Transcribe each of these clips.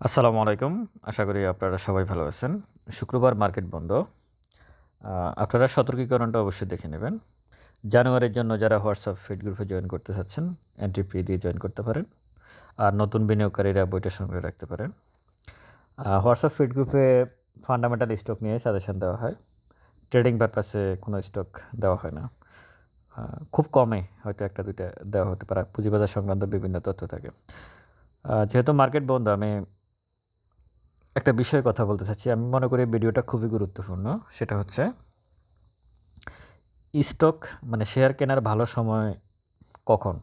আসসালামু আলাইকুম। আশা করি আপনারা সবাই ভালো আছেন। শুক্রবার মার্কেট বন্ধ। আপনারা সতর্কীকরণটা অবশ্যই দেখে নেবেন। জানুয়ারির জন্য যারা হোয়াটসঅ্যাপ ফিড গ্রুপে জয়েন করতে চাচ্ছেন এন্ট্রি ফি দিয়ে জয়েন করতে পারেন। আর নতুন বিনিয়োগকারীরা বইটা সংগ্রহ রাখতে পারেন। হোয়াটসঅ্যাপ ফিড গ্রুপে ফান্ডামেন্টাল স্টক নিয়ে সাজেশন দেওয়া হয়। ট্রেডিং পারপাসে কোনো স্টক দেওয়া হয় না। খুব কমে হয়তো একটা, দুইটা দেওয়া হতে পারে। পুঁজিবাজার সংক্রান্ত বিভিন্ন তথ্য থাকে। যেহেতু মার্কেট বন্ধ, আমি একটা বিষয়ে কথা বলতে চাচ্ছি। আমি মনে করি ভিডিওটা খুবই গুরুত্বপূর্ণ। সেটা হচ্ছে স্টক মানে শেয়ার কেনার ভালো সময় কখন?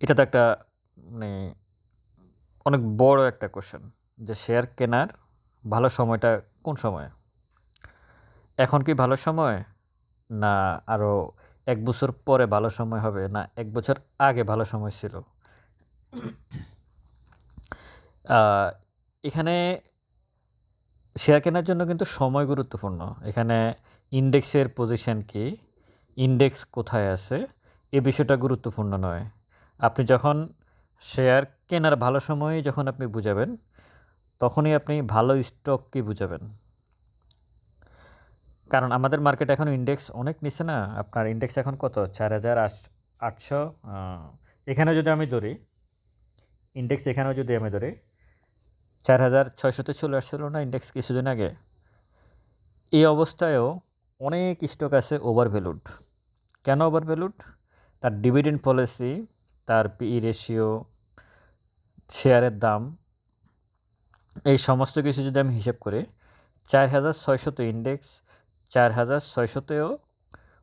এটা তো একটা মানে অনেক বড় একটা কোশ্চেন যে শেয়ার কেনার ভালো সময়টা কোন সময়? এখন কি ভালো সময়? না আরও এক বছর পরে ভালো সময় হবে? না এক বছর আগে ভালো সময় ছিল? এখানে শেয়ার কেনার জন্য কিন্তু সময় গুরুত্বপূর্ণ। এখানে ইন্ডেক্সের পজিশন কি? ইন্ডেক্স কোথায় আছে? এ বিষয়টা গুরুত্বপূর্ণ নয়। আপনি যখন শেয়ার কেনার ভালো সময় যখন আপনি বুঝাবেন, তখনই আপনি ভালো স্টক কি বুঝাবেন। কারণ আমাদের মার্কেট এখন ইন্ডেক্স অনেক নিচে না? আপনার ইন্ডেক্স এখন কত? চার হাজার আটশো এখানে যদি আমি ধরি ইন্ডেক্স এখানেও যদি আমি ধরি চার হাজার ছয়শোতে চলে আসছিল না ইন্ডেক্স কিছুদিন আগে। এই অবস্থায়ও অনেক স্টক আছে ওভার ভ্যালুড কেন ওভার ভ্যালুড তার ডিভিডেন্ড পলিসি তার পিই রেশিও শেয়ারের দাম, এই সমস্ত কিছু যদি আমি হিসেব করি, চার হাজার ছয়শত ইন্ডেক্স চার হাজার ছয়শতেও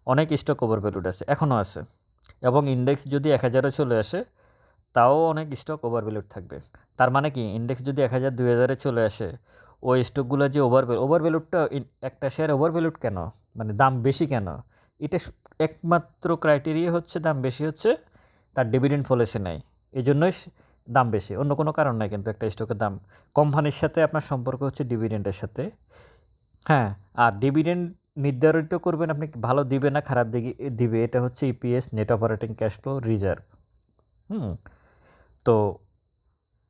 অনেক স্টক ওভার ভ্যালুড আছে, এখনও আছে। এবং ইন্ডেক্স যদি এক হাজারও চলে আসে তাও অনেক স্টক ওভারভ্যালুড থাকবে। তার মানে কি? ইন্ডেক্স যদি এক হাজার, দুই হাজারে চলে আসে, ওই স্টকগুলো যে ওভার ওভার ভ্যালুডটা একটা শেয়ার ওভার ভ্যালুড কেন? মানে দাম বেশি কেন? এটা একমাত্র ক্রাইটেরিয়া হচ্ছে দাম বেশি হচ্ছে, তার ডিভিডেন্ড পলিসি নাই। এই জন্যই দাম বেশি। অন্য কোনো কারণ নাই কিন্তু একটা স্টকের দাম। কোম্পানির সাথে আপনার সম্পর্ক হচ্ছে ডিভিডেন্ডের সাথে। হ্যাঁ আর ডিভিডেন্ড নির্ধারিত করবেন আপনি, ভালো দিবে না, খারাপ দিকে দিবে। এটা হচ্ছে EPS net operating cash flow reserve হুম তো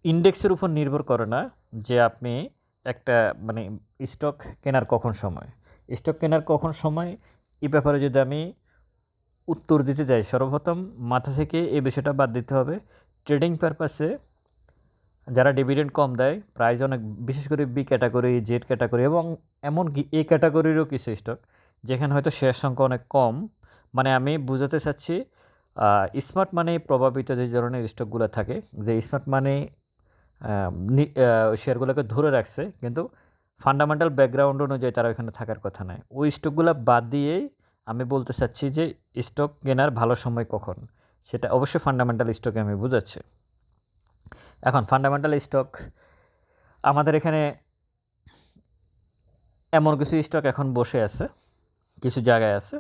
ইন্ডেক্সের উপর নির্ভর করে না যে আপনি একটা মানে স্টক কেনার কখন সময়। স্টক কেনার কখন সময়? এ ব্যাপারে যদি আমি উত্তর দিতে যাই, সর্বপ্রথম মাথা থেকে এই বিষয়টা বাদ দিতে হবে। ট্রেডিং পারপাসে যারা ডিভিডেন্ড কম দেয়, প্রাইস অনেক, বিশেষ করে বি ক্যাটাগরি, জেড ক্যাটাগরি এবং এমনকি এ ক্যাটাগরিরও কিছু স্টক, যেখানে হয়তো শেয়ার সংখ্যা অনেক কম। মানে আমি বুঝাতে চাচ্ছি স্মার্ট মানে প্রভাবিত যে ধরনের স্টকগুলো থাকে, যে স্মার্ট মানি শেয়ারগুলোকে ধরে রাখছে, কিন্তু ফান্ডামেন্টাল ব্যাকগ্রাউন্ড অনুযায়ী তারা ওখানে থাকার কথা নয়। ওই স্টকগুলো বাদ দিয়েই আমি বলতে চাচ্ছি যে স্টক কেনার ভালো সময় কখন? সেটা অবশ্যই ফান্ডামেন্টাল স্টকে আমি বোঝাচ্ছি। এখন ফান্ডামেন্টাল স্টক আমাদের এখানে এমন কিছু স্টক এখন বসে আছে, কিছু জায়গায় আছে।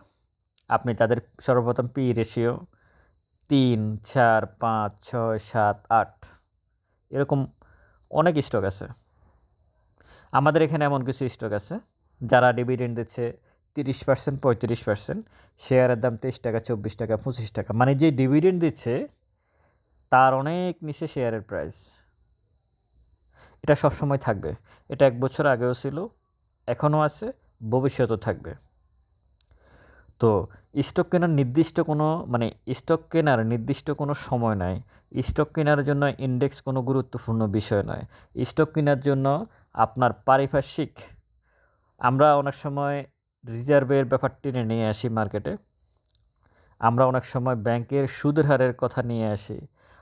আপনি তাদের সর্বপ্রথম পি রেশিও তিন, চার, পাঁচ, ছয়, সাত, আট। এরকম অনেক স্টক আছে। আমাদের এখানে এমন কিছু স্টক আছে, যারা ডিভিডেন্ড দিচ্ছে তিরিশ পার্সেন্ট পঁয়ত্রিশ পার্সেন্ট শেয়ারের দাম তেইশ টাকা, চব্বিশ টাকা, পঁচিশ টাকা। মানে যে ডিভিডেন্ড দিচ্ছে, তার অনেক নিচে শেয়ারের প্রাইস এটা সবসময় থাকবে। এটা এক বছর আগেও ছিল, এখনও আছে, ভবিষ্যতেও থাকবে। তো স্টক কেনার নির্দিষ্ট কোনো মানে স্টক কেনার নির্দিষ্ট কোনো সময় নাই। স্টক কেনার জন্য ইন্ডেক্স কোনো গুরুত্বপূর্ণ বিষয় নয়। স্টক কেনার জন্য আপনার পারিপার্শ্বিক, আমরা অনেক সময় রিজার্ভের ব্যাপারটি নিয়ে আসি মার্কেটে। আমরা অনেক সময় ব্যাংকের সুদের হারের কথা নিয়ে আসি।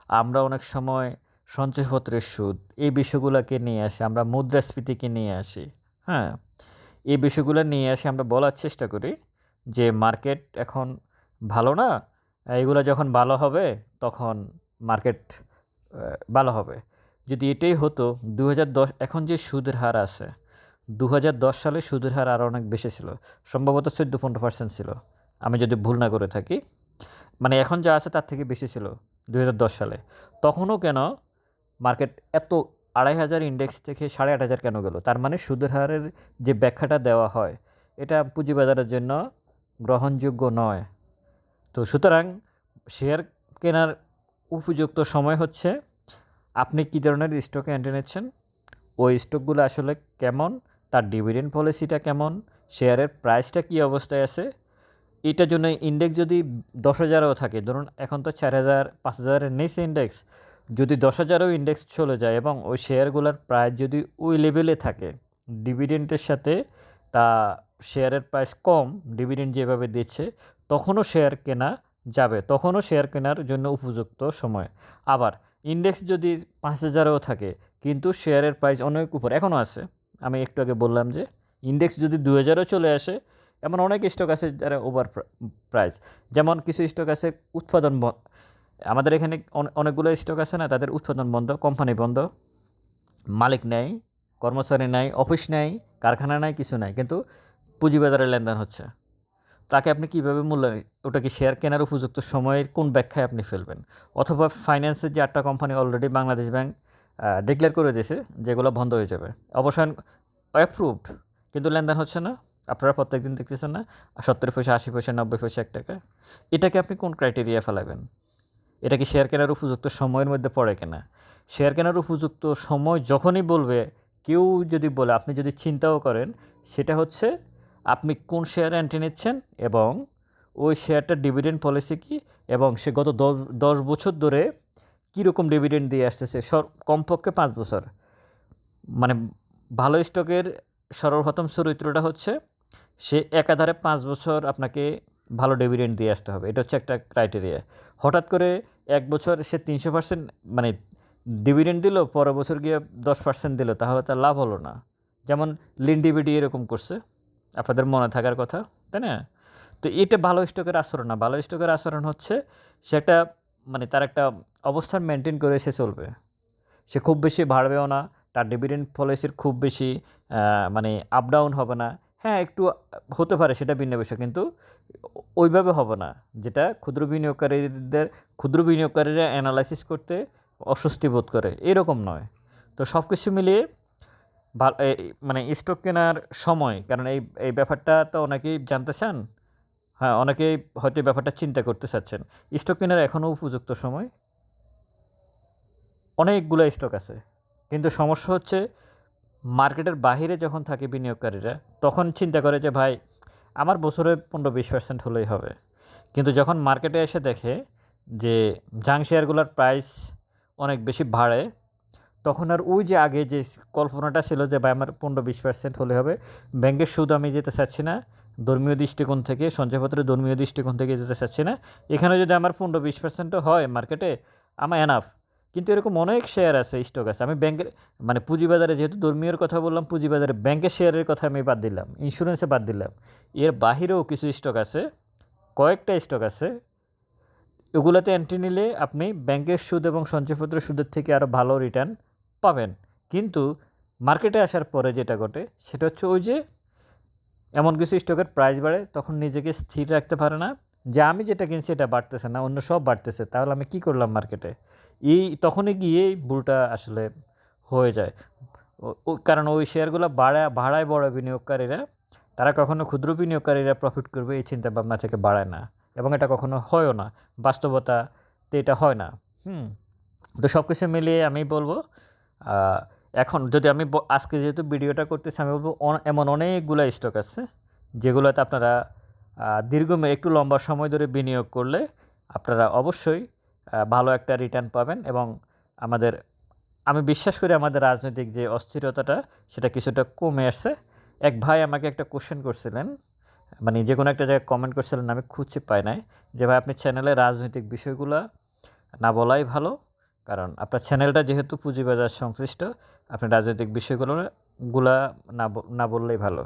আমরা অনেক সময় সঞ্চয়পত্রের সুদ, এই বিষয়গুলোকে নিয়ে আসি। আমরা মুদ্রাস্ফীতিকে নিয়ে আসি হ্যাঁ? এই বিষয়গুলো নিয়ে আসি, আমরা বলার চেষ্টা করি। যে মার্কেট এখন ভালো না, এগুলো যখন ভালো হবে, তখন মার্কেট ভালো হবে। যদি এটাই হতো দু এখন যে সুদের হার আছে দু সালে সুদের হার আরও অনেক বেশি ছিল, সম্ভবত চোদ্দ পনেরো পার্সেন্ট ছিল। আমি যদি ভুল না করে থাকি মানে এখন যা আছে তার থেকে বেশি ছিল দু হাজার দশ সালে। তখনও কেন মার্কেট এত আড়াই হাজার ইন্ডেক্স থেকে সাড়ে আট হাজার কেন গেল? তার মানে সুদের হারের যে ব্যাখ্যাটা দেওয়া হয়, এটা পুঁজিবাজারের জন্য গ্রহণযোগ্য নয়। তো সুতরাং শেয়ার কেনার উপযুক্ত সময় হচ্ছে, আপনি কী ধরনের স্টকে এন্ট্রি নিচ্ছেন? ওই স্টকগুলো আসলে কেমন? তার ডিভিডেন্ড পলিসিটা কেমন? শেয়ারের প্রাইসটা কী অবস্থায় আছে? এটার জন্য ইন্ডেক্স যদি দশ হাজারও থাকে, ধরুন এখন তো চার হাজার, পাঁচ হাজারের নিচে ইন্ডেক্স, যদি দশ হাজারও ইন্ডেক্স চলে যায় এবং ওই শেয়ারগুলোর প্রাইস যদি ওই লেভেলে থাকে ডিভিডেন্টের সাথে তা শেয়ারের প্রাইস কম ডিভিডেন্ড যেভাবে দিচ্ছে, তখনও শেয়ার কেনা যাবে, তখনও শেয়ার কেনার জন্য উপযুক্ত সময়। আবার ইন্ডেক্স যদি পাঁচ হাজারেও থাকে, কিন্তু শেয়ারের প্রাইস অনেক উপর, এখনও আছে। আমি একটু আগে বললাম যে ইন্ডেক্স যদি দু হাজারও চলে আসে, এমন অনেক স্টক আছে যারা ওভার প্রাইস যেমন কিছু স্টক আছে উৎপাদন আমাদের এখানে অনেকগুলো স্টক আছে না, তাদের উৎপাদন বন্ধ কোম্পানি বন্ধ। মালিক নেই, কর্মচারী নাই অফিস নেই, কারখানা নাই, কিছু নাই। কিন্তু পুঁজিবাজারে লেনদেন হচ্ছে। তাকে আপনি কীভাবে ওটা কি শেয়ার কেনার উপযুক্ত সময়ের কোন ব্যাখ্যায় আপনি ফেলবেন? অথবা ফাইন্যান্সের যে আটটা company already Bangladesh bank declare করে দিয়েছে, যেগুলো বন্ধ হয়ে যাবে। অবসান অ্যাপ্রুভড কিন্তু লেনদেন হচ্ছে না। আপনারা প্রত্যেক দিন দেখতেছেন না। সত্তর পয়সা, আশি পয়সা, নব্বই পয়সা, এক টাকা। এটাকে আপনি কোন ক্রাইটেরিয়া ফেলাবেন? এটা কি শেয়ার কেনার উপযুক্ত সময়ের মধ্যে পড়ে কিনা? শেয়ার কেনার উপযুক্ত সময় যখনই বলবে, কেউ যদি বলে, আপনি যদি চিন্তাও করেন, সেটা হচ্ছে আপনি কোন শেয়ার এন্ট্রি নিচ্ছেন এবং ওই শেয়ারটার ডিভিডেন্ড পলিসি কি এবং সে গত দশ বছর ধরে কীরকম ডিভিডেন্ড দিয়ে আসতেছে? সর, কমপক্ষে পাঁচ বছর। মানে ভালো স্টকের সর্বপ্রথম চরিত্রটা হচ্ছে সে একাধারে পাঁচ বছর আপনাকে ভালো ডিভিডেন্ড দিয়ে আসতে হবে। এটা হচ্ছে একটা ক্রাইটেরিয়া হঠাৎ করে এক বছর সে তিনশো পার্সেন্ট মানে ডিভিডেন্ড দিল, পরের বছর গিয়ে দশ পার্সেন্ট দিল, তাহলে তার লাভ হলো না। যেমন লিন্ডিবিডি এরকম করছে। আপনাদের মনে থাকার কথা, তাই না? তো এটা ভালো স্টকের আচরণ না। ভালো স্টকের আচরণ হচ্ছে সে একটা মানে তার একটা অবস্থান মেনটেন করে সে চলবে। সে খুব বেশি বাড়বেও না, তার ডিভিডেন্ড পলিসির খুব বেশি মানে আপ ডাউন হবে না। হ্যাঁ একটু হতে পারে, সেটা ভিন্ন বিষয়, কিন্তু ওইভাবে হবে না। যেটা ক্ষুদ্র বিনিয়োগকারীদের, ক্ষুদ্র বিনিয়োগকারীরা অ্যানালাইসিস করতে অস্বস্তি বোধ করে, এরকম নয়। তো সব কিছু মিলিয়ে মানে স্টক কেনার সময়, কারণ এই এই ব্যাপারটা তো অনেকেই জানতে চান হ্যাঁ অনেকেই হয়তো ব্যাপারটা চিন্তা করতে চাচ্ছেন। স্টক কেনার এখনও উপযুক্ত সময়? অনেকগুলো স্টক আছে, কিন্তু সমস্যা হচ্ছে মার্কেটের বাইরে যখন থাকে বিনিয়োগকারীরা, তখন চিন্তা করে যে, ভাই, আমার বছরে পনেরো বিশ পার্সেন্ট হলেই হবে। কিন্তু যখন মার্কেটে এসে দেখে যে জাং শেয়ারগুলোর প্রাইস অনেক বেশি বাড়ে তখন আর ওই যে আগে যে কল্পনাটা ছিল যে ভাই আমার পনেরো বিশ পার্সেন্ট হলে হবে, ব্যাংকের সুদ আমি যেতে চাচ্ছি না, ধর্মীয় দৃষ্টিকোণ থেকে, সঞ্চয়পত্রের ধর্মীয় দৃষ্টিকোণ থেকে যেতে চাচ্ছি না। এখানে যদি আমার পনেরো বিশ পার্সেন্টও হয় মার্কেটে আমার এনাফ কিন্তু এরকম অনেক শেয়ার আছে স্টক আছে। আমি ব্যাংকের মানে পুঁজিবাজারে যেহেতু ধর্মীয়র কথা বললাম, পুঁজিবাজারে ব্যাংকের শেয়ারের কথা আমি বাদ দিলাম ইন্স্যুরেন্সে বাদ দিলাম। এর বাহিরেও কিছু স্টক আছে, কয়েকটা স্টক আছে। এগুলোতে এন্ট্রি নিলে আপনি ব্যাংকের সুদ এবং সঞ্চয়পত্রের সুদের থেকে আরও ভালো রিটার্ন পাবেন। কিন্তু মার্কেটে আসার পরে যেটা ঘটে, সেটা হচ্ছে ওই যে এমন কিছু স্টকের প্রাইস বাড়ে, তখন নিজেকে স্থির রাখতে পারে না। যে আমি যেটা কিনছি এটা বাড়তেছে না, অন্য সব বাড়তেছে, তাহলে আমি কি করলাম মার্কেটে? এই তখনই গিয়ে ভুলটা আসলে হয়ে যায়। কারণ ওই শেয়ারগুলো বাড়া ভাড়ায় বড় বিনিয়োগকারীরা, তারা কখনো ক্ষুদ্র বিনিয়োগকারীরা প্রফিট করবে এই চিন্তা ভাবনা থেকে বাড়ায় না এবং এটা কখনো হয়ও না। বাস্তবতাতে এটা হয় না। হুম, তো সব কিছু মিলিয়ে আমি বলব এখন যদি আমি আজকে যেহেতু ভিডিওটা করতেছি, আমি বলব এমন অনেকগুলো স্টক আছে যেগুলোতে আপনারা দীর্ঘমে একটু লম্বা সময় ধরে বিনিয়োগ করলে আপনারা অবশ্যই ভালো একটা রিটার্ন পাবেন এবং আমাদের, আমি বিশ্বাস করি আমাদের রাজনৈতিক যে অস্থিরতাটা সেটা কিছুটা কমে আসছে। এক ভাই আমাকে একটা কোশ্চেন করছিলেন মানে যে কোনো একটা জায়গায় কমেন্ট করছিলেন, আমি খুঁজে পাই নাই যে, ভাই, আপনি চ্যানেলে রাজনৈতিক বিষয়গুলো না বলাই ভালো কারণ আপনার চ্যানেলটা যেহেতু পুঁজিবাজার সংশ্লিষ্ট, আপনি রাজনৈতিক বিষয়গুলো গুলা না বললেই ভালো।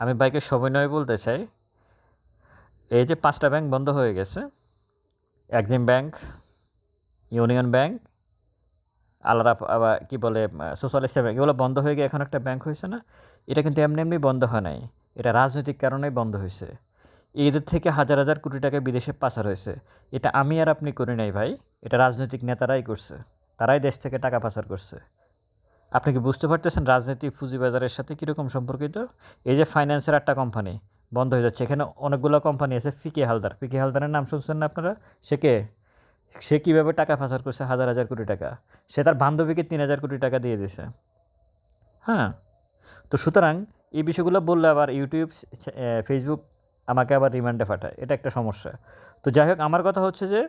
আমি ভাইকে সবিনয় বলতে চাই, এই যে পাঁচটা ব্যাংক বন্ধ হয়ে গেছে এক্সিম ব্যাংক, ইউনিয়ন ব্যাংক, আলাদা আবার কী বলে সোশ্যালিস্ট ব্যাংক, এগুলো বন্ধ হয়ে গিয়ে এখন একটা ব্যাংক হয়েছে না? এটা কিন্তু এমনি এমনি বন্ধ হয় নাই। এটা রাজনৈতিক কারণেই বন্ধ হয়েছে। এদের থেকে হাজার হাজার কোটি টাকা বিদেশে পাচার হয়েছে। এটা আমি আর আপনি করি নাই ভাই। এটা রাজনৈতিক নেতারাই করছে। তারাই দেশ থেকে টাকা পাচার করছে। আপনি কি বুঝতে পারতেছেন রাজনৈতিক পুঁজিবাজারের সাথে কীরকম সম্পর্কিত? এই যে ফাইন্যান্সের একটা কোম্পানি বন্ধ হয়ে যাচ্ছে। এখানে অনেকগুলো কোম্পানি আছে, ফিকে হালদার। ফিকে হালদারের নাম শুনছেন না আপনারা? সে কে? সে কীভাবে টাকা পাচার করছে হাজার হাজার কোটি টাকা? সে তার বান্ধবীকে তিন হাজার কোটি টাকা দিয়ে দিছে। হ্যাঁ। তো সুতরাং এই বিষয়গুলো বললে আবার ইউটিউব ফেসবুক আমাকে আবার রিমান্ডে পাঠায়। এটা একটা সমস্যা। তো যাই হোক, আমার কথা হচ্ছে যে,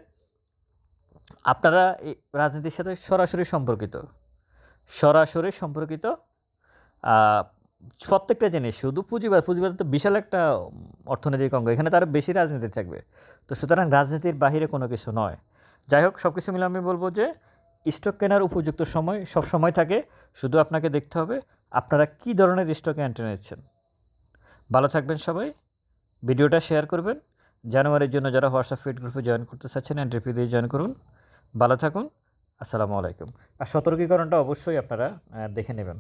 আপনারা এই রাজনীতির সাথে সরাসরি সম্পর্কিত সরাসরি সম্পর্কিত প্রত্যেকটা জিনিস, শুধু পুঁজিবাদ পুঁজিবাদ তো বিশাল একটা অর্থনৈতিক অঙ্গ, এখানে তার বেশি রাজনীতি থাকবে। তো সুতরাং রাজনীতির বাহিরে কোনো কিছু নয়। যাই হোক সব কিছু মিলে আমি বলব যে, স্টক কেনার উপযুক্ত সময় সব সময় থাকে, শুধু আপনাকে দেখতে হবে, আপনারা কী ধরনের স্টকে এন্ট্রি নিচ্ছেন। ভালো থাকবেন সবাই। ভিডিওটা শেয়ার করবেন। জানুয়ারির জন্য যারা হোয়াটসঅ্যাপ ফিড গ্রুপে জয়েন করতে চাচ্ছেন এন্ট্রি দিয়ে জয়েন করুন। ভালো থাকুন। আসসালামু আলাইকুম। আর সতর্কীকরণটা অবশ্যই আপনারা দেখে নেবেন।